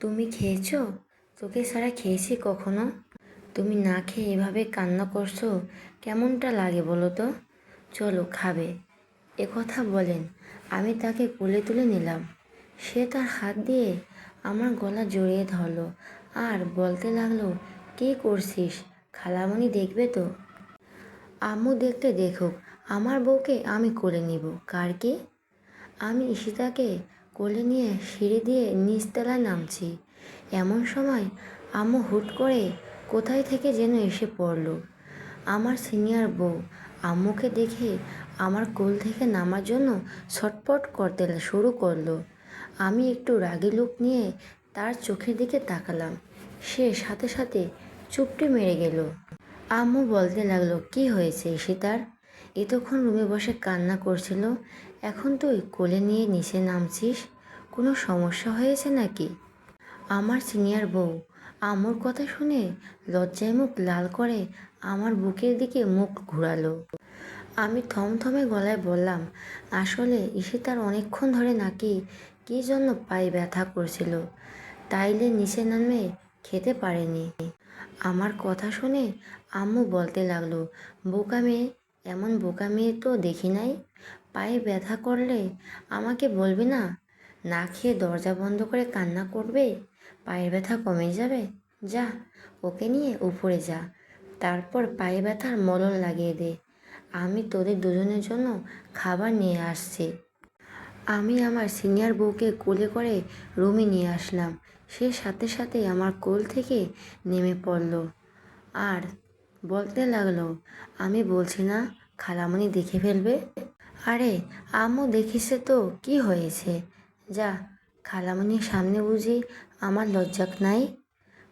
তুমি খেয়েছো? তোকে সারা খেয়েছি কখনো? তুমি না খেয়ে এভাবে কান্না করছ, কেমনটা লাগে বলো তো? চলো, খাবে। কথা বলেন, আমি তাকে কোলে তুলে নিলাম। সে তার হাত দিয়ে আমার গলা জড়িয়ে ধরলো। আর বলতে লাগল, কী করছিস? খালামণি দেখবে তো? আম্মু দেখতে দেখুক, আমার বউকে আমি কোলে নিব। কার কি? আমি ঈশিতাকে কোলে নিয়ে সিঁড়ি দিয়ে নিচতলায় নামছি। এমন সময় আম্মু হুট করে কোথায় থেকে যেন এসে পড়ল। আমার সিনিয়র বউ আম্মুকে দেখে আমার কোল থেকে নামার জন্য ছটপট করতে শুরু করল। আমি একটু রাগি লুক নিয়ে তার চোখের দিকে তাকালাম। সে সাথে সাথে চুপটি মেরে গেল। আম্মু বলতে লাগল, কি হয়েছে সীতার এতক্ষণ রুমে বসে কান্না করছিল এখন তুই কোলে নিয়ে নিচে নামছিস? কোনো সমস্যা হয়েছে নাকি? আমার সিনিয়র বউ আম্মুর কথা শুনে লজ্জায় মুখ লাল করে আমার বুকের দিকে মুখ ঘুরালো। আমি থমথমে গলায় বললাম, আসলে ঈশিতার অনেকক্ষণ ধরে নাকি কী জন্য পায়ে ব্যথা করছিল? তাইলে নিচে নামে খেতে পারেনি। আমার কথা শুনে আম্মু বলতে লাগল, বোকা মেয়ে, এমন বোকা মেয়ে তো দেখি নাই। পায়ে ব্যথা করলে আমাকে বলবে না? না খেয়ে দরজা বন্ধ করে কান্না করবে? পায়ের ব্যথা কমে যাবে? যা, ওকে নিয়ে উপরে যা। তারপর পায়ে ব্যথার মলম লাগিয়ে দে। আমি তোদের দুজনের জন্য খাবার নিয়ে আসছি। আমি আমার সিনিয়র বউকে কোলে করে রুমে নিয়ে আসলাম। সে সাথে সাথে আমার কোল থেকে নেমে পড়ল। আর বলতে লাগল, আমি বলছি না, খালামণি দেখে ফেলবে? আরে, আম্মু দেখিসে তো, কি হয়েছে? যা, খালামণির সামনে বুঝি আমার লজ্জা নাই?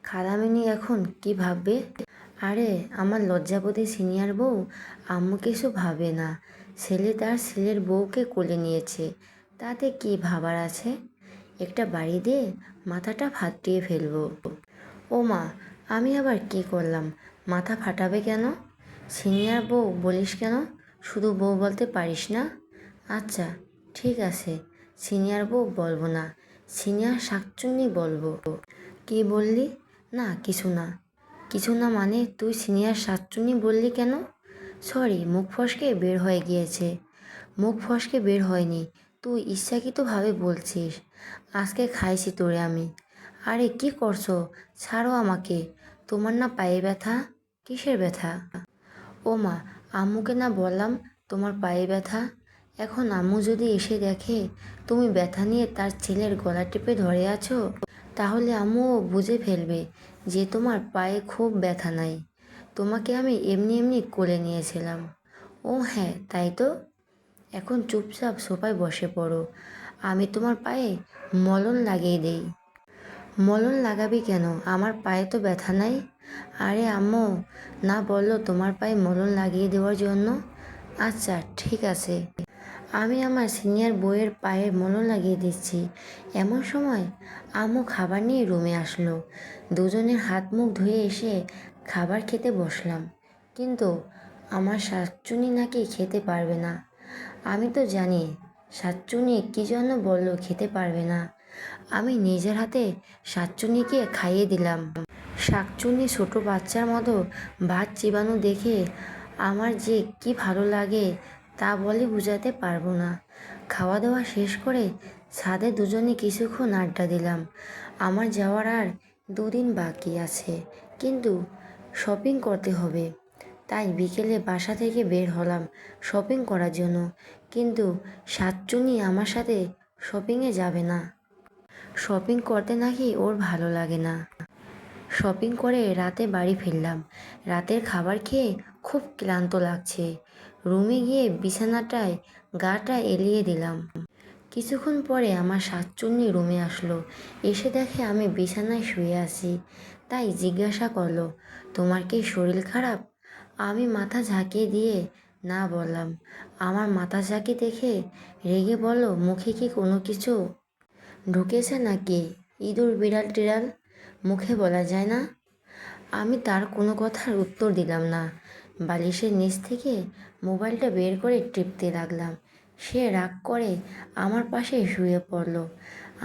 খালামণি এখন কি ভাববে? আরে, আমার লজ্জাপতি সিনিয়র বউ? আম্মু কিছু ভাবে না। ছেলে তার ছেলের বউকে কোলে নিয়েছে। তাতে কি ভাবার আছে? একটা বাড়ি দিয়ে মাথাটা ফাটিয়ে ফেলব। ও মা, আমি আবার কি করলাম? মাথা ফাটাবে কেন? সিনিয়র বউ বলিস কেন? শুধু বউ বলতে পারিস না? আচ্ছা ঠিক আছে। সিনিয়র বউ বলব না। সিনিয়র শাকচুন্নি বলব। কি বললি? না, কিছু না। কিছু না মানে তুই সিনিয়র শাকচুন্নি বললি কেন? সরি, মুখ ফসকে বের হয়ে গিয়েছে। মুখ ফসকে বের হয়নি। তুই ইচ্ছাকৃতভাবে বলছিস। আজকে খাইছি তোরে আমি। আরে, কি করছ? ছাড়ো আমাকে। তোমার না পায়ে ব্যথা? কিসের ব্যথা? ও মা আম্মুকে না বললাম তোমার পায়ে ব্যথা? এখন আম্মু যদি এসে দেখে তুমি ব্যথা নিয়ে তার ছেলের গলা টিপে ধরে আছো, তাহলে আম্মুও বুঝে ফেলবে যে তোমার পায়ে খুব ব্যথা নাই। তোমাকে আমি এমনি এমনি কোলে নিয়েছিলাম। ও হ্যাঁ তাই তো? এখন চুপচাপ সোফায় বসে পড়ো। আমি তোমার পায়ে মলম লাগিয়ে দেই। মলম লাগাবি কেন? আমার পায়ে তো ব্যথা নাই। আরে আম্মু, না বলল তোমার পায়ে মলম লাগিয়ে দেওয়ার জন্য? আচ্ছা ঠিক আছে। আমি আমার সিনিয়র বইয়ের পায়ে মলম লাগিয়ে দিচ্ছি। এমন সময় আম্মু খাবার নিয়ে রুমে আসলো। দুজনের হাত মুখ ধুয়ে এসে খাবার খেতে বসলাম। কিন্তু আমার শাকচুনি নাকি খেতে পারবে না। আমি তো জানি সাতচুনি কী জন্য বলল খেতে পারবে না। আমি নিজের হাতে সাতচুনিকে খাইয়ে দিলাম। শাকচুনি ছোট বাচ্চার মতো ভাত চিবানো দেখে আমার যে কি ভালো লাগে তা বলে বোঝাতে পারব না। খাওয়া দাওয়া শেষ করে ছাদে দুজনে কিছুক্ষণ আড্ডা দিলাম। আমার যাওয়ার আর দুদিন বাকি আছে, কিন্তু শপিং করতে হবে। তাই বিকেলে বাসা থেকে বের হলাম শপিং করার জন্য, কিন্তু সাতচুনি আমার সাথে শপিংয়ে যাবে না। শপিং করতে নাকি ওর ভালো লাগে না। শপিং করে রাতে বাড়ি ফিরলাম। রাতের খাবার খেয়ে খুব ক্লান্ত লাগছে। রুমে গিয়ে বিছানাটায় গাটা এলিয়ে দিলাম। কিছুক্ষণ পরে আমার সাতচুন্নি রুমে আসলো। এসে দেখে আমি বিছানায় শুয়ে আছি। তাই জিজ্ঞাসা করল, তোমার কি শরীর খারাপ? আমি মাথা ঝাঁকিয়ে দিয়ে না বললাম। আমার মাথা ঝাঁকি দেখে রেগে বলো মুখে কি কোনো কিছু ঢুকেছে নাকি? ইঁদুর বিড়াল টিড়াল মুখে বলা যায় না? আমি তার কোনো কথার উত্তর দিলাম না। বালিশের নিচ থেকে মোবাইলটা বের করে টিপতে লাগলাম। সে রাগ করে আমার পাশে শুয়ে পড়ল।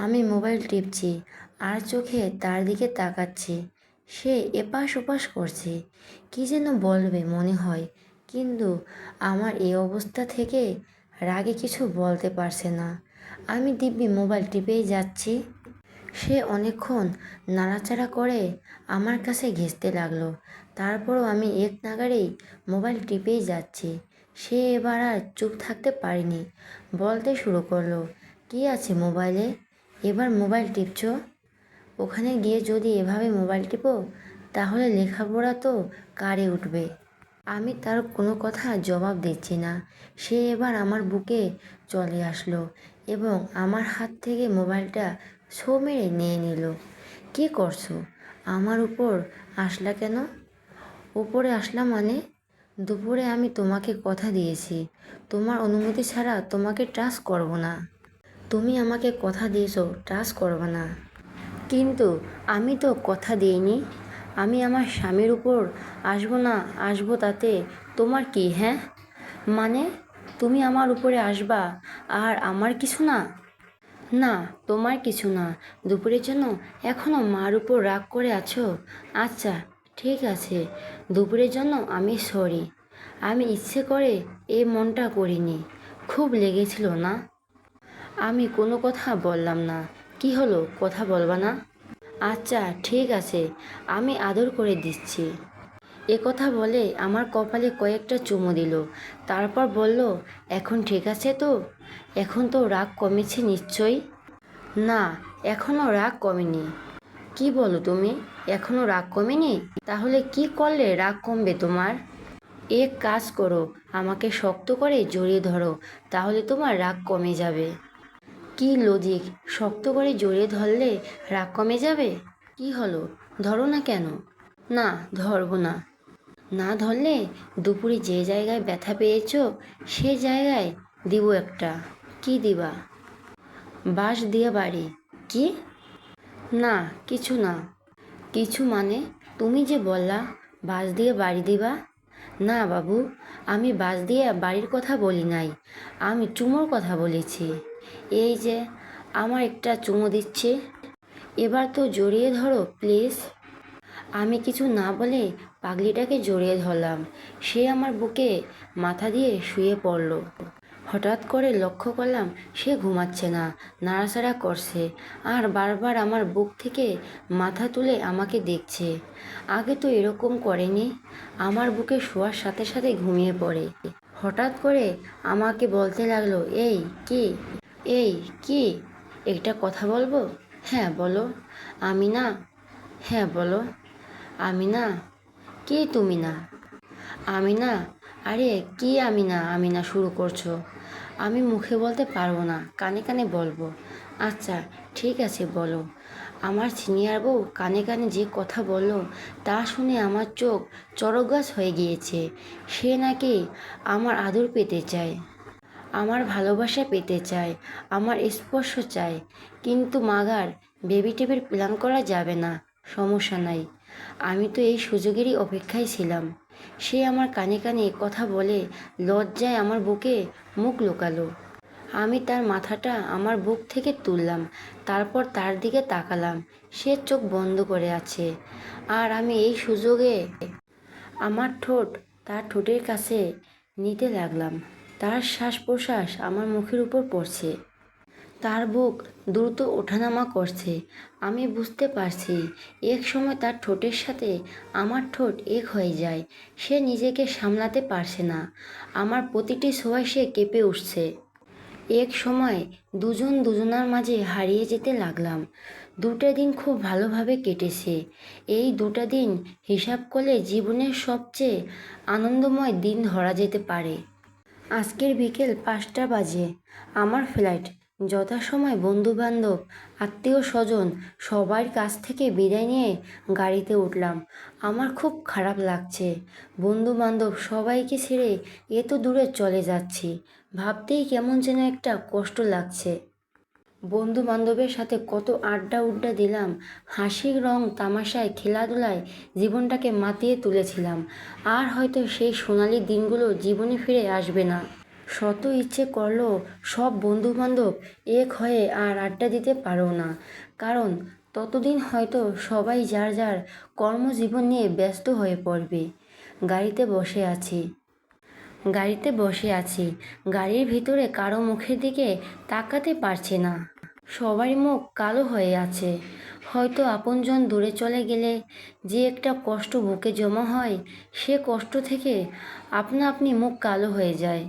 আমি মোবাইল টিপছি, আর চোখে তার দিকে তাকাচ্ছি। সে এপাশ ওপাশ করছে। কি যেন বলবে মনে হয়, কিন্তু আমার এই অবস্থা থেকে রাগে কিছু বলতে পারছে না। আমি দিব্যি মোবাইল টিপেই যাচ্ছি। সে অনেকক্ষণ নাড়াচাড়া করে আমার কাছে ঘেঁচতে লাগল। তারপরও আমি এক নাগারেই মোবাইল টিপেই যাচ্ছি। সে এবার আর চুপ থাকতে পারিনি। বলতে শুরু করল, কি আছে মোবাইলে? এবার মোবাইল টিপছ? ওখানে গিয়ে যদি এভাবে মোবাইল টিপো, তাহলে লেখাপড়া তো কারে উঠবে? আমি তার কোনো কথা জবাব দিচ্ছি না। সে এবার আমার বুকে চলে আসলো এবং আমার হাত থেকে মোবাইলটা ছো মেরে নিয়ে নিল। কী করছ? আমার উপর আসলা কেন? উপরে আসলা মানে? দুপুরে আমি তোমাকে কথা দিয়েছি। তোমার অনুমতি ছাড়া তোমাকে ট্রাস্ট করব না। তুমি আমাকে কথা দিয়েছ ট্রাস্ট করবে না। কিন্তু আমি তো কথা দিইনি। আমি আমার স্বামীর উপর আসব না, আসব তাতে তোমার কি হ্যাঁ? মানে তুমি আমার উপরে আসবা আর আমার কিছু না? না, তোমার কিছু না। দুপুরের জন্য এখনও মার উপর রাগ করে আছো? আচ্ছা ঠিক আছে। দুপুরের জন্য আমি সরি। আমি ইচ্ছে করে এ মনটা করিনি। খুব লেগেছিল না? আমি কোনো কথা বললাম না। কি হলো, কথা বলবা না? আচ্ছা ঠিক আছে। আমি আদর করে দিচ্ছি। কথা বলে আমার কপালে কয়েকটা চুমু দিল। তারপর বলল, এখন ঠিক আছে তো? এখন তো রাগ কমেছে নিশ্চয়ই? না এখনও রাগ কমেনি। কি বলো তুমি? এখনও রাগ কমেনি? তাহলে কি করলে রাগ কমবে তোমার? এক কাজ করো, আমাকে শক্ত করে জড়িয়ে ধরো, তাহলে তোমার রাগ কমে যাবে। কি লজিক শক্ত করে জড়িয়ে ধরলে রাগ কমে যাবে? কি হলো? ধরো না কেন? না, ধরবো না। না ধরলে দুপুরে যে জায়গায় ব্যথা পেয়েছ, সে জায়গায় দিব একটা। কি দিবা? বাঁশ দিয়ে বাড়ি। কি? না, কিছু না। কিছু মানে তুমি যে বললা, বাঁশ দিয়ে বাড়ি দিবা? না বাবু, আমি বাঁশ দিয়ে বাড়ির কথা বলি নাই। আমি চুমোর কথা বলেছি। এই যে, আমার একটা চুমো দিচ্ছে। এবার তো জড়িয়ে ধরো, প্লিজ। আমি কিছু না বলে পাগলিটাকে জড়িয়ে ধরলাম। সে আমার বুকে মাথা দিয়ে শুয়ে পড়ল। হঠাৎ করে লক্ষ্য করলাম সে ঘুমাচ্ছে না, নাড়াচাড়া করছে আর বারবার আমার বুক থেকে মাথা তুলে আমাকে দেখছে। আগে তো এরকম করেনি, আমার বুকে শোয়ার সাথে সাথে ঘুমিয়ে পড়ে। হঠাৎ করে আমাকে বলতে লাগল, এই, কি? এই, কি? একটা কথা বলব? হ্যাঁ বলো। আমি না? হ্যাঁ বলো। আমি না? কে তুমি না? আমি না? আরে, কি আমি না? আমি না শুরু করছ। আমি মুখে বলতে পারব না, কানে কানে বলব। আচ্ছা ঠিক আছে, বলো। আমার সিনিয়র বউ কানে কানে যে কথা বলল, তা শুনে আমার চোখ চরগাছ হয়ে গিয়েছে। সে নাকি আমার আদর পেতে চায়, আমার ভালোবাসা পেতে চায়, আমার স্পর্শ চায়। কিন্তু মাগার বেবি টেবির প্ল্যান করা যাবে না, সমস্যা নাই। আমি তো এই সুযোগেরই অপেক্ষায় ছিলাম। সে আমার কানে কানে কথা বলে, লজ্জায় আমার বুকে মুখ লুকালো। আমি তার মাথাটা আমার বুক থেকে তুললাম, তারপর তার দিকে তাকালাম। সে চোখ বন্ধ করে আছে। আর আমি এই সুযোগে আমার ঠোঁট তার ঠোঁটের কাছে নিতে লাগলাম। তার শ্বাস প্রশ্বাস আমার মুখের উপর পড়ছে। তার বুক দ্রুত ওঠানামা করছে। আমি বুঝতে পারছি, এক সময় তার ঠোঁটের সাথে আমার ঠোঁট এক হয়ে যায়, সে নিজেকে সামলাতে পারছে না। আমার প্রতিটি ছোঁয়ায় সে কেঁপে উঠছে। এক সময় দুজন দুজনার মাঝে হারিয়ে যেতে লাগলাম। দুটা দিন খুব ভালোভাবে কেটেছে। এই দুটা দিন হিসাব করলে জীবনের সবচেয়ে আনন্দময় দিন ধরা যেতে পারে। আজকের বিকেল পাঁচটা বাজে। আমার ফ্লাইট যথাসময় বন্ধুবান্ধব, আত্মীয় স্বজন সবার কাছ থেকে বিদায় নিয়ে গাড়িতে উঠলাম। আমার খুব খারাপ লাগছে। বন্ধু বান্ধব সবাইকে ছেড়ে এত দূরে চলে যাচ্ছি। ভাবতেই কেমন যেন একটা কষ্ট লাগছে। বন্ধু বান্ধবের সাথে কত আড্ডা উড্ডা দিলাম। হাসির রং তামাশায় খেলাধুলায় জীবনটাকে মাতিয়ে তুলেছিলাম। আর হয়তো সেই সোনালি দিনগুলো জীবনে ফিরে আসবে না। শত ইচ্ছে করলেও সব বন্ধু বান্ধব এক হয়ে আর আড্ডা দিতে পারো না। কারণ ততদিন হয়তো সবাই যার যার কর্মজীবন নিয়ে ব্যস্ত হয়ে পড়বে। গাড়িতে বসে আছি। গাড়িতে বসে আছি। গাড়ির ভিতরে কারও মুখের দিকে তাকাতে পারছে না। সবারই মুখ কালো হয়ে আছে। হয়তো আপনজন দূরে চলে গেলে যে একটা কষ্ট বুকে জমা হয়, সে কষ্ট থেকে আপনা আপনি মুখ কালো হয়ে যায়।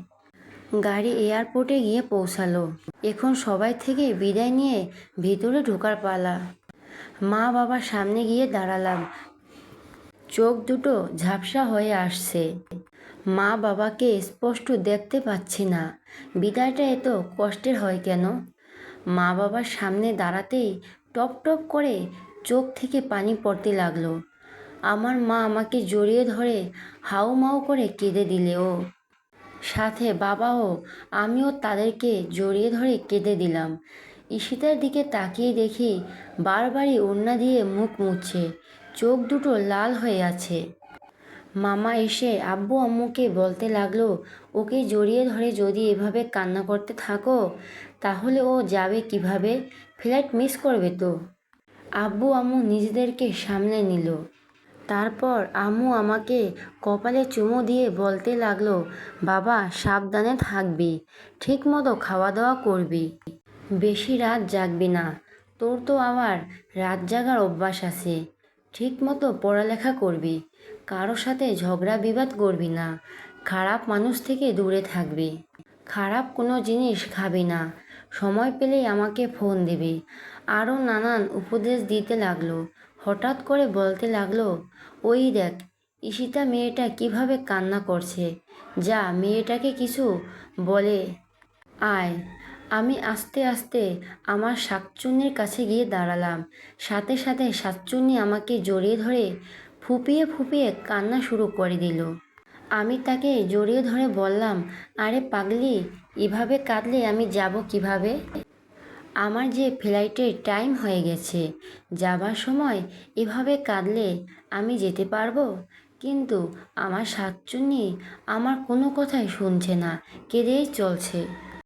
গাড়ি এয়ারপোর্টে গিয়ে পৌঁছালো। এখন সবাই থেকে বিদায় নিয়ে ভিতরে ঢোকার পালা। মা বাবার সামনে গিয়ে দাঁড়ালাম। চোখ দুটো ঝাপসা হয়ে আসছে। মা বাবাকে স্পষ্ট দেখতে পাচ্ছি না। বিদায়টা এত কষ্টের হয় কেন? মা বাবার সামনে দাঁড়াতেই টপ টপ করে চোখ থেকে পানি পড়তে লাগল। আমার মা আমাকে জড়িয়ে ধরে হাউ মাউ করে কেঁদে দিলে ও। সাথে বাবাও আমিও তাদেরকে জড়িয়ে ধরে কেঁদে দিলাম। ঈশিতার দিকে তাকিয়ে দেখি বারবারই ওড়না দিয়ে মুখ মুছছে চোখ দুটো লাল হয়ে আছে। মামা এসে আব্বু আম্মুকে বলতে লাগল, ওকে জড়িয়ে ধরে যদি এভাবে কান্না করতে থাকো, তাহলে ও যাবে কীভাবে? ফ্লাইট মিস করবে তো? আব্বু আম্মু নিজেদেরকে সামলে নিল। তারপর আম্মু আমাকে কপালে চুমু দিয়ে বলতে লাগল, বাবা, সাবধানে থাকবি ঠিক মতো খাওয়া দাওয়া করবি। বেশি রাত জাগবি না। তোর তো আবার রাত জাগার অভ্যাস আছে। ঠিক মতো পড়ালেখা করবি। কারোর সাথে ঝগড়া বিবাদ করবি না। খারাপ মানুষ থেকে দূরে থাকবি। খারাপ কোনো জিনিস খাবি না। সময় পেলেই আমাকে ফোন দিবি। আরও নানান উপদেশ দিতে লাগল। হঠাৎ করে বলতে লাগল, ওই দেখ, ঈশিতা মেয়েটা কীভাবে কান্না করছে। যা, মেয়েটাকে কিছু বলে আয়। আমি আস্তে আস্তে আমার শাকচুন্নির কাছে গিয়ে দাঁড়ালাম। সাথে সাথে শাকচুন্নি আমাকে জড়িয়ে ধরে ফুপিয়ে ফুপিয়ে কান্না শুরু করে দিল। আমি তাকে জড়িয়ে ধরে বললাম, আরে পাগলি, এভাবে কাঁদলে আমি যাব কীভাবে? আমার যে ফ্লাইটের টাইম হয়ে গেছে, যাবার সময় এভাবে কাঁদলে আমি যেতে পারব? কিন্তু আমার শাকচুন্নি আমার কোনো কথাই শুনছে না, কেঁদেই চলছে।